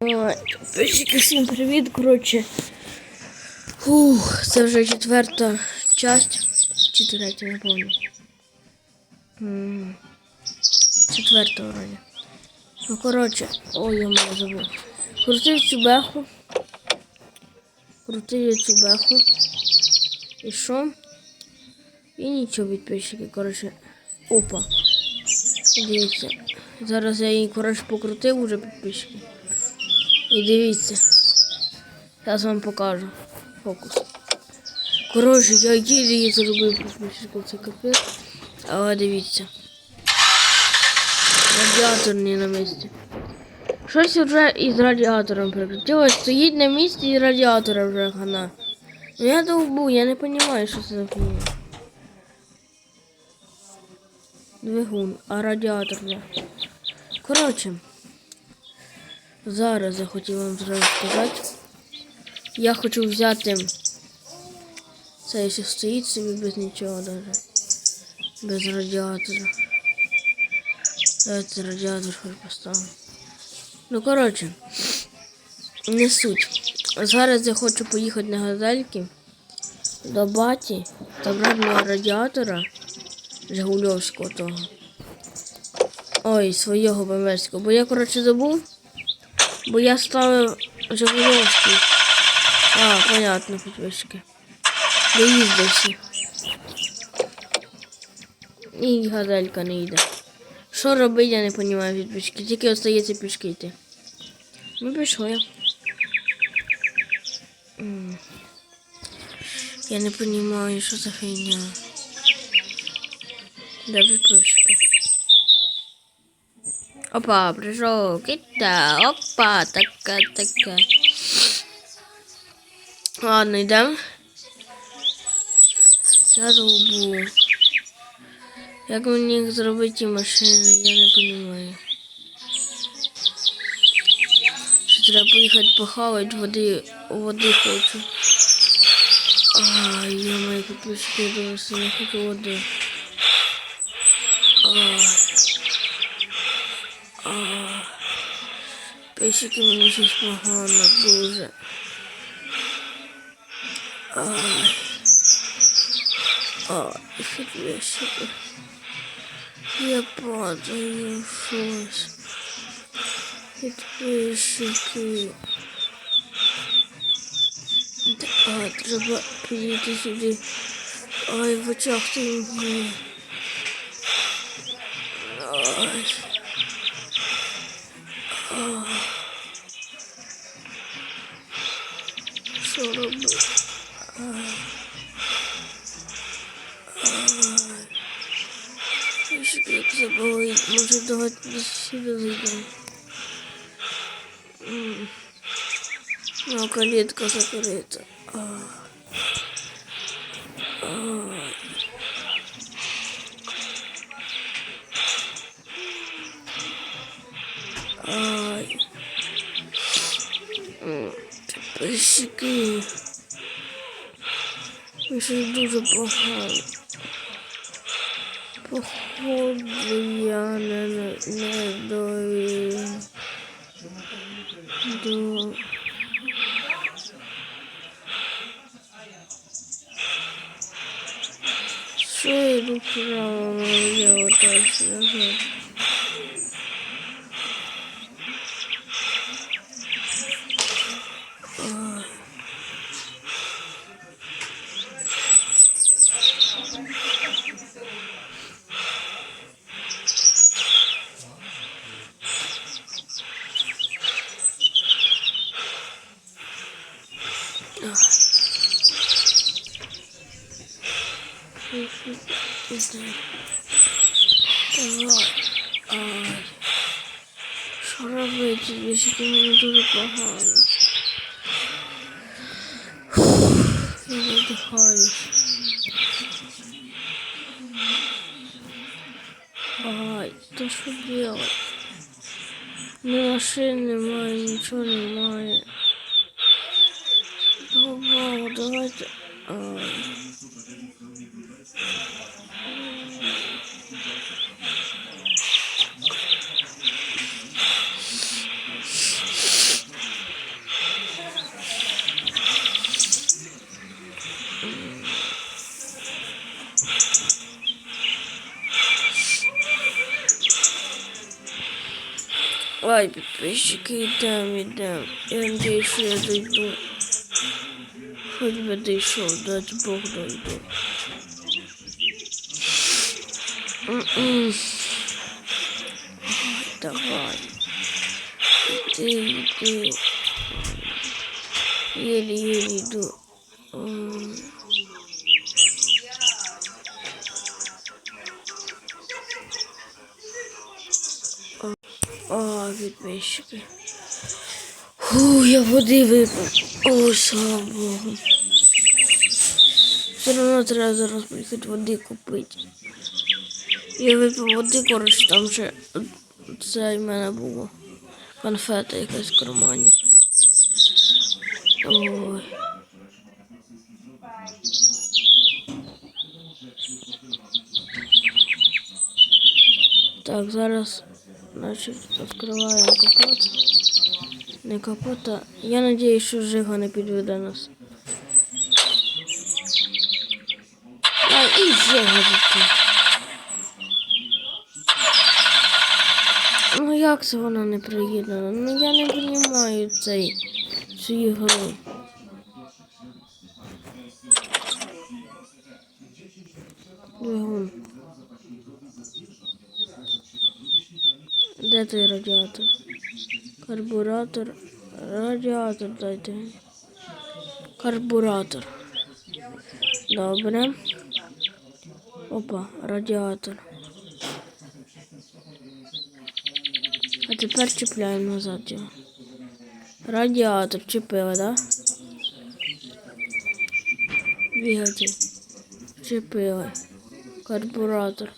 Підписчики, всім привіт, коротше. Фух, це вже четверта часть. Чи третя, не пам'ятаю. Четверта вроді. Ну, коротше, ой, я мене забув. Крутив цю беху. Крутив я цю беху. І що? І нічого, підписчики, коротше. Опа. Дивіться. Зараз я її, коротше, покрутив уже підписчики. І дивіться. Зараз вам покажу фокус. Коротше, я її зробив підписчиків, це капець. Але дивіться. Радіатор не на місці. Щось вже із радіатором прикрутилось. Стоїть на місці і радіатора вже хана. Ну я довбу, я не розумію, що це за фігня. Двигун, а радіатор де? Коротше. Зараз я хотів вам зразу сказати. Я хочу взяти. Це ще стоїть собі без нічого даже. Без радіатора. Давайте радіатор хоч поставимо. Ну, коротше, не суть. Зараз я хочу поїхати на газельки до баті та брати радіатора Жигульовського того. Ой, свого бомберського. Бо я, коротше, забув. Бо я ставив Жигульовський. А, понятно, підписчики. Доїздився. І газелька не йде. Що робити, я не розумію підписчики. Тільки остається пішки йти. Ну, пішли. Я не розумію, що за фігня. Де підписчики? Опа, пришел кита, опа, така, така. Ладно, йдем. Я долбу. Як мені зробити ті машини, я не розумію. Ще треба поїхати похавати, води, води хочу. Ай, я мої підписчики, я сильно хочу води. А, Песики мені щось погано дуже. Ай. Ай, підписчики. Я падаю щось. Підписчики. А, треба підійти сюди. Ай, в очах темніє. Ай. Що робити? Ай. Ай. Аж Як заболить, може давайте десь сюди зайдемо. М. Ну, калітка закрита. Ай. Ай. Ай. Підписчики. Ви щось дуже погано. Походу я не, не, не до... до... Що я йду право, я отак назад. Давай. Ай. Що робити? Більше мені дуже погано. Фух, Я видихаю. Ай, то що делать? Ні машин немає, нічого немає. Добро, давайте. Ай. Давай, підписчики, йдемо, йдемо. Я надіюсь, що я дойду. Хоч би дійшов, дати Бог дойду. М-м. Давай. Іди, іди. Єлі-єлі йду. О, підписчики. Фу, я води випив. Ой, слава Богу. Все одно треба зараз поїхати води купити. Я випив води, коротше, там ще це в мене було. Конфета якась в кармані. Ой. Так, зараз, значить, відкриваємо капот. Не капот, а я надіюсь, що Жига не підведе нас. А, і Жига тут. Ну як це вона не приїде? Ну я не розумію цей цю ігру. Двигун. Де радіатор? Карбуратор. Радіатор дайте. Карбуратор. Добре. Опа, радіатор. А тепер чіпляємо назад його. Радіатор чіпили, да? Двигатель. Чіпили. Карбуратор.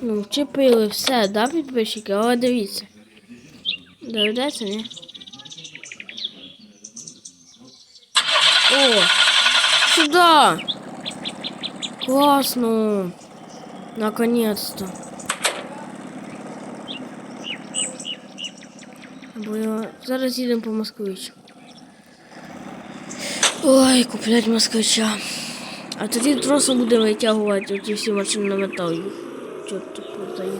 Ну, вчепили все, да, підписчики? Але дивіться. Доведеться, ні? О! Сюда! Класно! Наконец-то. Бо я... Зараз їдемо по москвичу. Ой, куплять москвича. А тоді тросом буде витягувати оті всі машини на метал. Чорт тут продаю.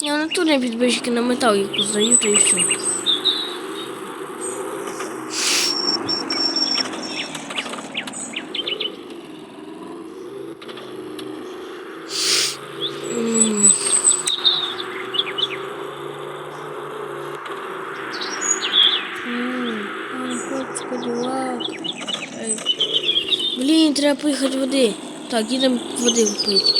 Я в натурі підбищики на метал їх поздаю, то і все. М. М, ай, от Каділак. Ай. Блін, треба поїхати води. Так, їдемо води впити.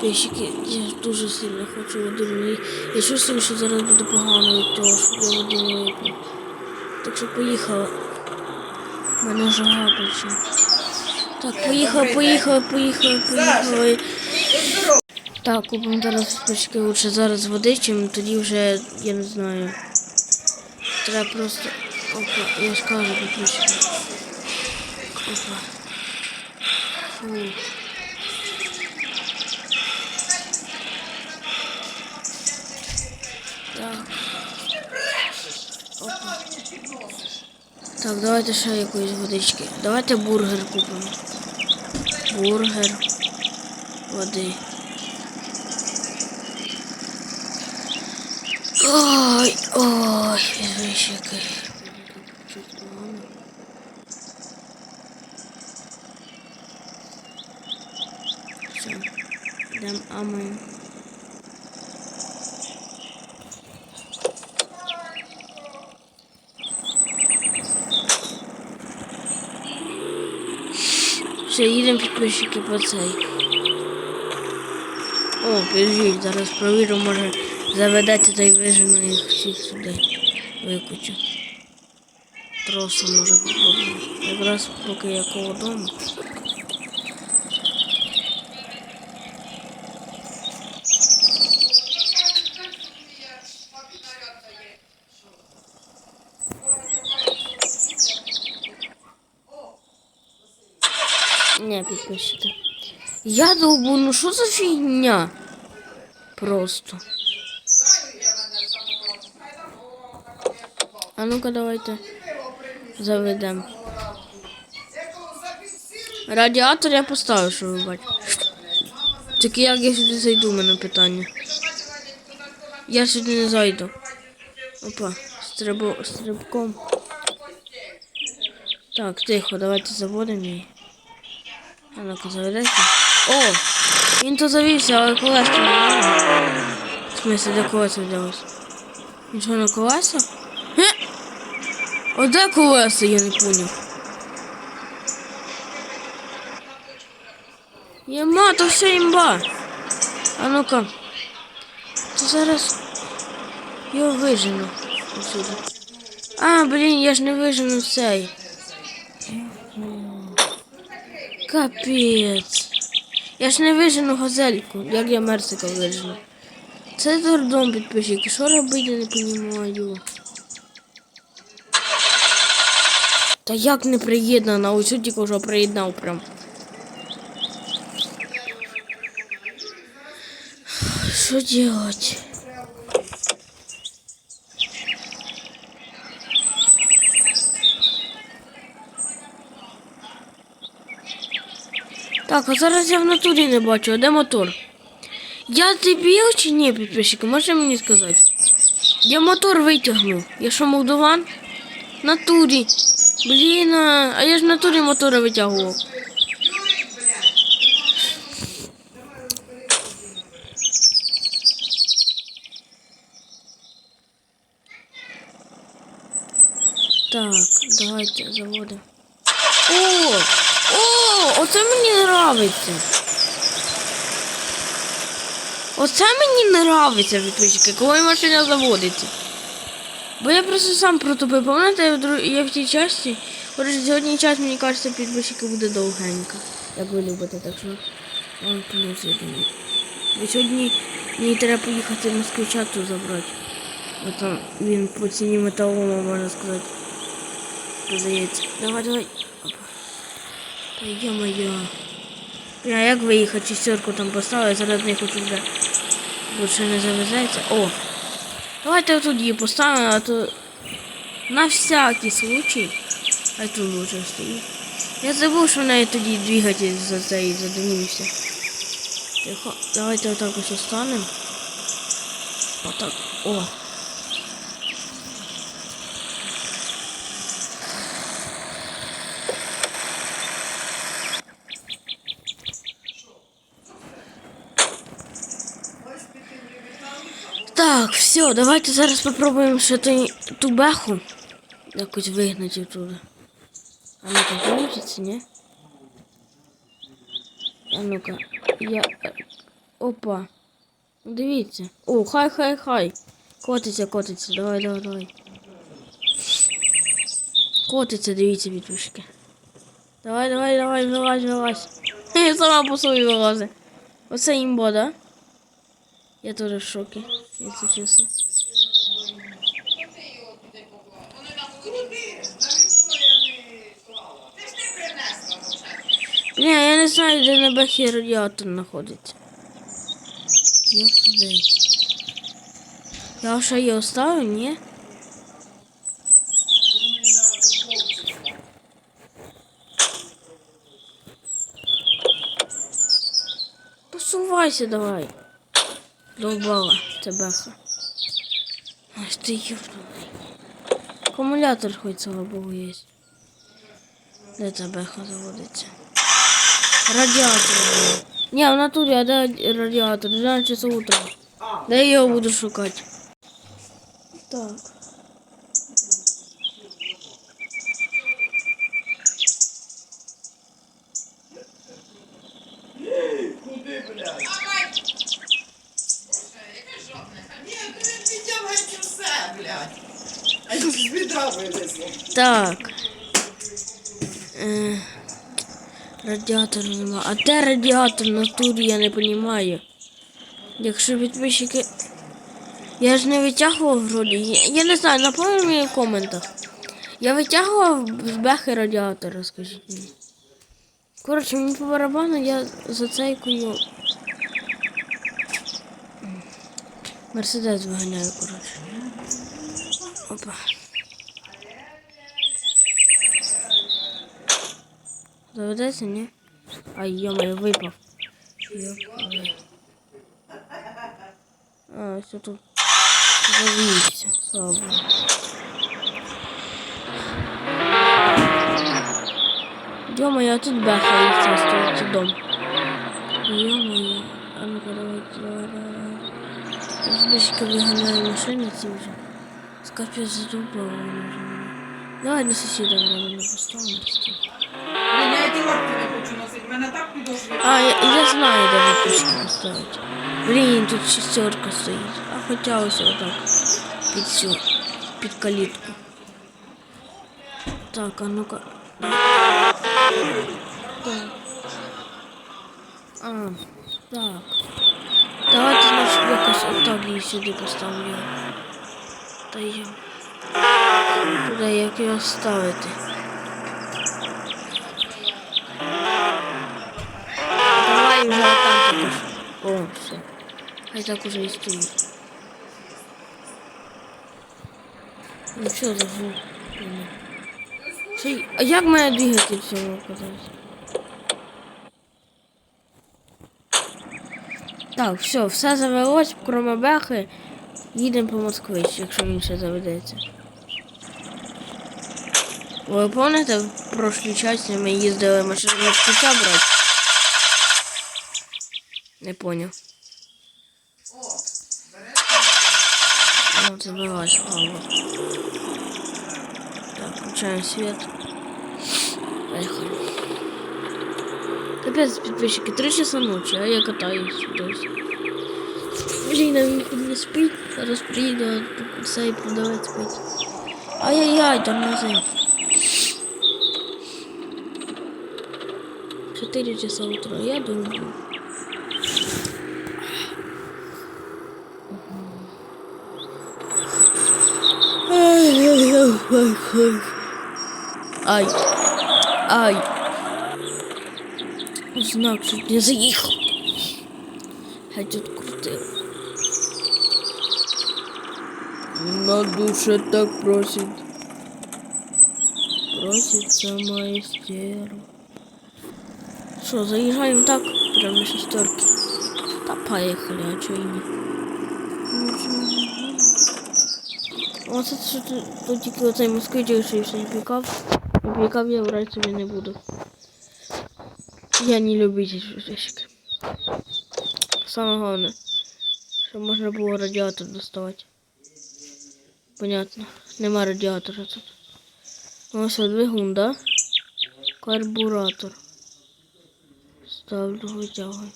Пещики, я дуже сильно хочу води. Мені я чувствую, що зараз буде погано від того, що я води не вип'ю. Так що поїхала. Мене жага почне. Так, поїхала, поїхала, поїхала, поїхала. Так, купимо зараз печки лучше зараз води, чим тоді вже, я не знаю. Треба просто. Опа, я ж кажу. Опа. Фу. Так. Так, давайте ще якоїсь водички. Давайте бургер купимо. Бургер. Води. Ой, ой, підвищики. Все, йдемо амаємо. Все, їдемо підписчики по цей. О, підождіть, зараз провірю, може заведеться та й вижену їх всіх сюди. Викучу. Тросом може попробую. Якраз поки я коло дому. Не, підпишите. Я долбу, ну що за фігня? Просто. А ну-ка давайте заведемо. Радіатор я поставив, щоб ви бачили. Тільки як я сюди зайду, мене питання. Я сюди не зайду. Опа, стрибком. Так, тихо, давайте заводимо її. А ну-ка, заведеться. О! Він то завівся, але колеса немає. В смысле, де колеса взялось? Він що на колеса? О, де колеса, я не поняв. Єма, то все імба. А ну-ка. То зараз його вижену отсюди. А, блін, я ж не вижену цей. Капець. Я ж не вижену газельку, як я мерсика вижену. Це дурдом підписчики. Що робити, я не розумію. Та як не приєднана? Ось тільки вже приєднав прям. Что делать? Так, а зараз я в натурі не бачу, а де мотор? Я дебіл чи ні, підписчики? Можете мені сказати? Я мотор витягнув. Я що, молдован? Натурі. Блін, а я ж натурі мотора витягував. Так, давайте заводимо. О! Оце мені нравиться. Оце мені нравиться, підписчики, коли машина заводиться. Бо я просто сам протупив. Пам'ятаєте, я в, тій часті. Коротше, сьогодні час, мені кажеться, підписчики буде довгенько. Як ви любите, так що вам плюс я думаю. Бо сьогодні мені треба поїхати москвича тут забрати. Бо там він по ціні металолому, можна сказати. Продається. Давай, давай. Ё-моё. Бля, як виїхати? Шістерку там поставили, зараз не хочу вже. Більше не завезеться. О! Давайте отут її поставимо, а то на всякий случай. Хай тут лучше стоїть. Я забув, що в неї тоді двигатель за цей задумівся. Тихо, давайте отак ось останемо. Отак. О. Так, все, давайте зараз попробуємо ще ту беху якось вигнати оттуда. А ну-ка, получится, ні? А ну-ка, я... е, Опа. Дивіться. О, хай, хай, хай. Котиться, котиться, давай, давай, давай. Котиться, дивіться, підпишки. Давай, давай, давай, вилазь, вилазь. Сама по собі вилази. Оце імбо, да? Я теж в шокі, якщо чесно. Ні, я не знаю, де на бахі радіатор знаходиться. Як туди? Я ще її оставив, ні? Посувайся давай. Долбала ця Аж ти юбаний. Акумулятор хоч слава Богу є. Де ця беха заводиться? Радіатор. Ні, в натурі, а де радіатор? 12 це утро. Де я його буду шукати? Так. Куди, блядь? Ні, ти не підтягуйте все, блядь. А я з відра вилезу. Так. Е, радіатор нема. А де радіатор в натурі, я не розумію. Якщо підписчики. Я ж не витягував вроді. Я, не знаю, напомню мені в коментах. Я витягував з бехи радіатора, скажіть мені. Коротше, мені по барабану я зацейкую. Мерседес виганяю, коротше. Опа. Заведеться, ні? Ай, йомаю, випав. Йопай. А, все тут завівся, слабо. Ё-моё, а тут бахается, остается дом. Ё-моё, а ну-ка давайте, давай, давай, давай. Збишка виганяє машини ці вже. Скапець задумала вже. Давай на сусіда временно поставимо. Не хочу. А, я, я знаю, де на пушки поставити. Блін, тут шестерка стоїть. А хоча ось отак. Під цю, під калітку. Так, а ну-ка. Так. А, так. Давайте, значить, якось отак її сюди поставлю. Та я. Туди як його ставити. Все. Хай так уже і стоїть. Ну що за звук? Ні. А як мене двигатель цього оказався? Так, все, все завелось, кроме бехи. Їдемо по Москвич, якщо він ще заведеться. Ви пам'ятаєте, в прошлій часі ми їздили машину москвича брати? Не понял. Вот забылась, ладно. Так, включаем свет. Поехали. Капец, подписчики, три часа ночи, а я катаюсь. То есть. Блин, а він не спить, зараз приїде, а цей продавець спить. Ай-яй-яй, тормози. 4 часа утра, я думаю. Ай. Ай. Знак чуть не заїхав. Хай тут крутив. На душе так просит. Просит сама истеру. Що, заїжджаємо так? Прямо на шестерки. Та поїхали, а чого і ні. Оце що тут, тільки оцей москвич лишився і пікап. І пікап я брати собі не буду. Я не любитель шишки. Саме головне, щоб можна було радіатор доставати. Понятно. Нема радіатора тут. Ось двигун, да? Карбуратор. Ставлю, витягую.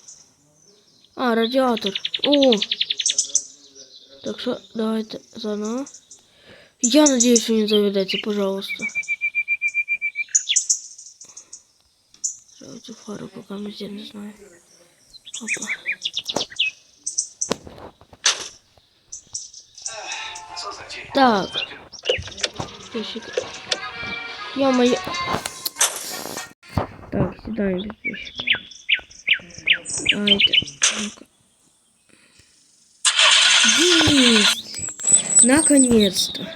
А, радіатор. О! Так що, давайте заново. Я надеюсь, что не заведете, пожалуйста. Давайте фару пока мы здесь не знаю. Опа. Так. Подписчик. Ё-моё. Так, седаем подписчик. Наконец-то!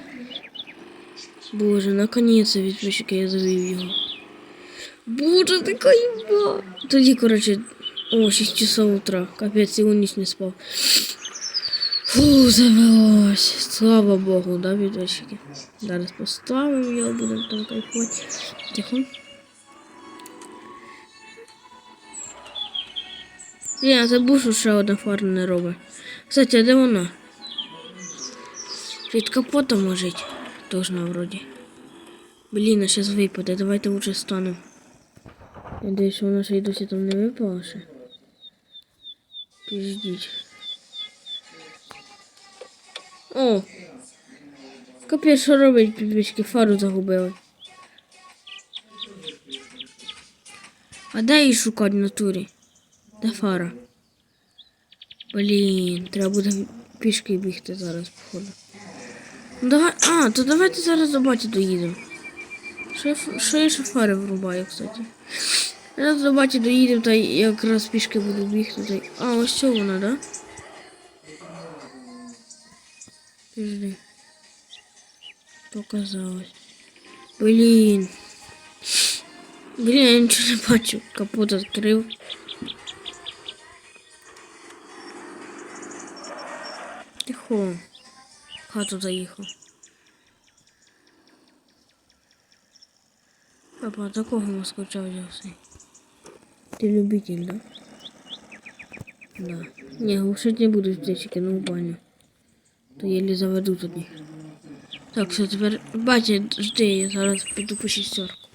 Боже, наконец-то відпочки я завів його. Боже, така їба! Тоді, коротше, о, 6 часов утра. Капець, його ніч не спав. Фу, завелось. Слава Богу, да, відпочки. Зараз поставимо його, будемо там кайфувати. Тихо. Я забув, що ще одна фара не робить. Кстати, а де вона? Під капотом лежить. Должна вроді. Блін, а зараз випаде. Давайте лучше станемо. Надеюсь, вона ще й там не випала ще. Піздіть. О! Капець, що робить підписчики? Фару загубили. А де її шукати в натурі? Де фара? Блін, треба буде пішки бігти зараз, походу. Давай, а, то давайте зараз до баті доїдемо. Що я шофари врубаю, кстати. Зараз до баті доїдемо, та якраз пішки буду бігти. Та... А, ось це вона, да? Пішли. Показалось. Блін. Блін, я нічого не бачу. Капот відкрив. Тихо. В Хату заїхав. Папа, такого москвича взявся. Ти любитель, да? Да. Не, глушить не буду птички, ну баню. То єлі заведу тобі. Так, все, тепер батя, жди, я зараз піду по шістерку.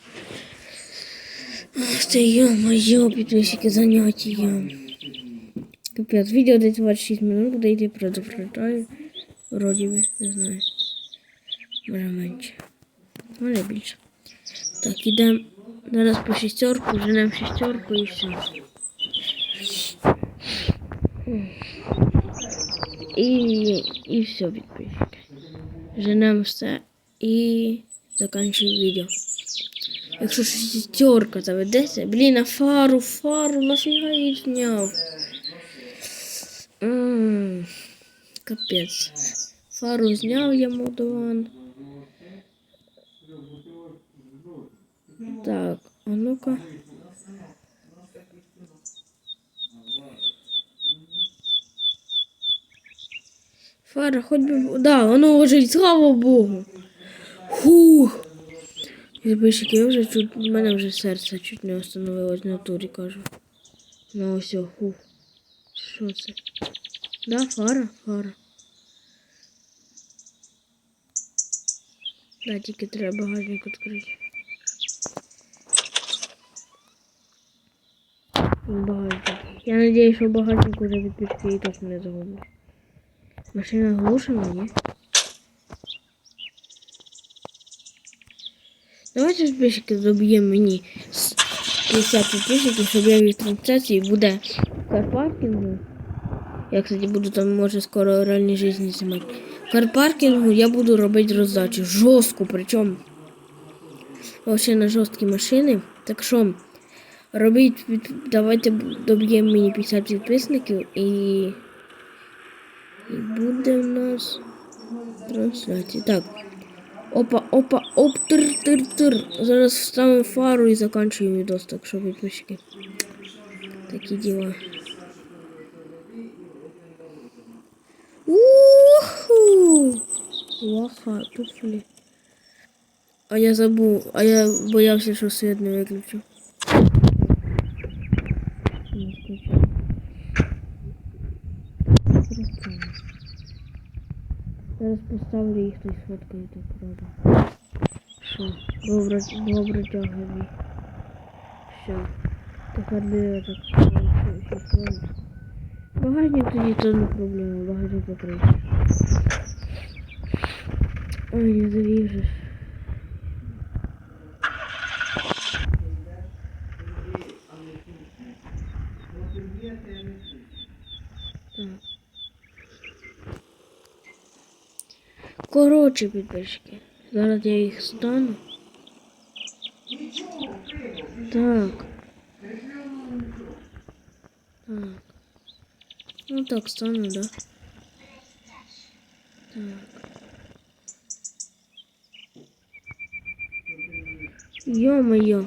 Ах ти, йо-моє, підписчики заняття. Капець, відео десь 26 минут буде йти, предупреждаю. Вроді би, не знаю. Може менше. Може більше. Так, ідемо зараз по шістерку, женемо шістерку і все. І, і все, підписчики. Женемо все і закінчую відео. Якщо шістерка заведеться, блін, а фару, фару, нафіга її зняв. М, Капець. Фару зняв я молдован. Так, а ну-ка. Фара, хоть би... Да, воно лежить, слава Богу. Фух. Підписчики, я вже чуть, в мене вже серце чуть не остановилось на турі, кажу. Ну ось, фух. Що це? Да, фара, фара. Да, тільки треба багажник відкрити. Багажник. Я надіюсь, що багажник уже відпічки і точно не загублю. Машина глушена, ні? Давайте підписчики доб'ємо мені с- 50 підписчиків, щоб я від трансляції буде карпаркінгу. Я, кстати, буду там, може, скоро реальній житті знімати. Карпаркінгу я буду робити роздачу. Жорстку, причому. Вообще на жорсткі машини. Так що робіть, давайте доб'ємо мені 50 підписників і, і буде в нас трансляція. Так. Опа, опа, оп, тир, тир, тир. Зараз вставимо фару і закінчуємо відос, так що підписчики. Такі діла. Лаха, туфлі. А я забув, а я боявся, що світ не виключу. Не. Зараз поставлю їх тут сфоткаю так правда. Що? Добре, добре тягаю. Все. Тепер де так Багажник тоді то не проблема, багажник закритий. Ой, не завіжеш. Так. Коротше, підписчики. Зараз я їх стану. Так. Так. Ну так стану, да? Так. Ё-моё.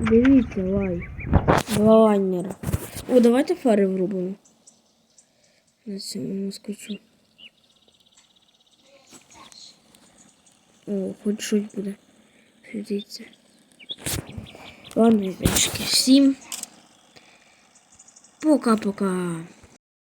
Дивіться, лай. Лайнера. О, давайте фари врубимо. На цьому москвичу. О, хоч щось буде. Світиться. Ладно, ребятушки, всім. Пока-пока.